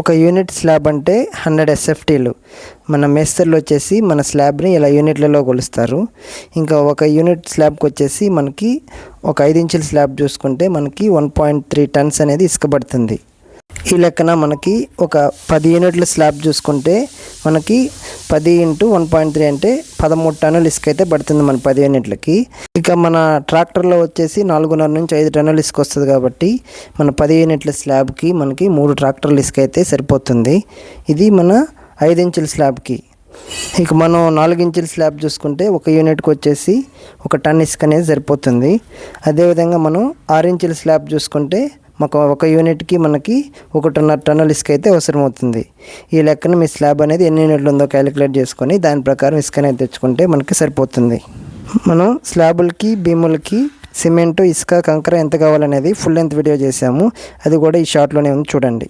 ఒక unit slab అంటే hundred ఎస్ఎఫ్టీలు. మన మేస్తర్లు వచ్చేసి మన స్లాబ్ని ఇలా యూనిట్లలో కొలుస్తారు. ఇంకా ఒక యూనిట్ స్లాబ్కి వచ్చేసి మనకి ఒక ఐదు ఇంచుల స్లాబ్ చూసుకుంటే మనకి వన్ పాయింట్ త్రీ టన్స్ అనేది ఇసుకబడుతుంది ఈ లెక్కన మనకి ఒక పది యూనిట్ల స్లాబ్ చూసుకుంటే మనకి పది ఇంటూ వన్ పాయింట్ త్రీ అంటే పదమూడు టన్నుల ఇసుక అయితే పడుతుంది మన పదిహేను యూనిట్లకి. ఇక మన ట్రాక్టర్లో వచ్చేసి నాలుగున్నర నుంచి ఐదు టన్నుల ఇసుక వస్తుంది కాబట్టి మన పదిహేను ఇంట్ల స్లాబ్కి మనకి మూడు ట్రాక్టర్ల ఇసుక అయితే సరిపోతుంది. ఇది మన ఐదు ఇంచుల స్లాబ్కి. ఇక మనం నాలుగు ఇంచుల స్లాబ్ చూసుకుంటే ఒక యూనిట్కి వచ్చేసి ఒక టన్ ఇసుక అనేది సరిపోతుంది. అదేవిధంగా మనం ఆరు ఇంచుల స్లాబ్ చూసుకుంటే మాకు ఒక యూనిట్కి మనకి ఒకటిన్నర టన్నుల ఇసుక అయితే అవసరం అవుతుంది ఈ లెక్కన మీ స్లాబ్ అనేది ఎన్ని యూనిట్లు ఉందో క్యాలిక్యులేట్ చేసుకొని దాని ప్రకారం ఇసుక అనేది తెచ్చుకుంటే మనకి సరిపోతుంది. మనం స్లాబులకి భీములకి సిమెంట్ ఇసుక కంకర ఎంత కావాలనేది ఫుల్ లెంత్ వీడియో చేసాము అది కూడా ఈ షార్ట్లోనే ఉంది చూడండి.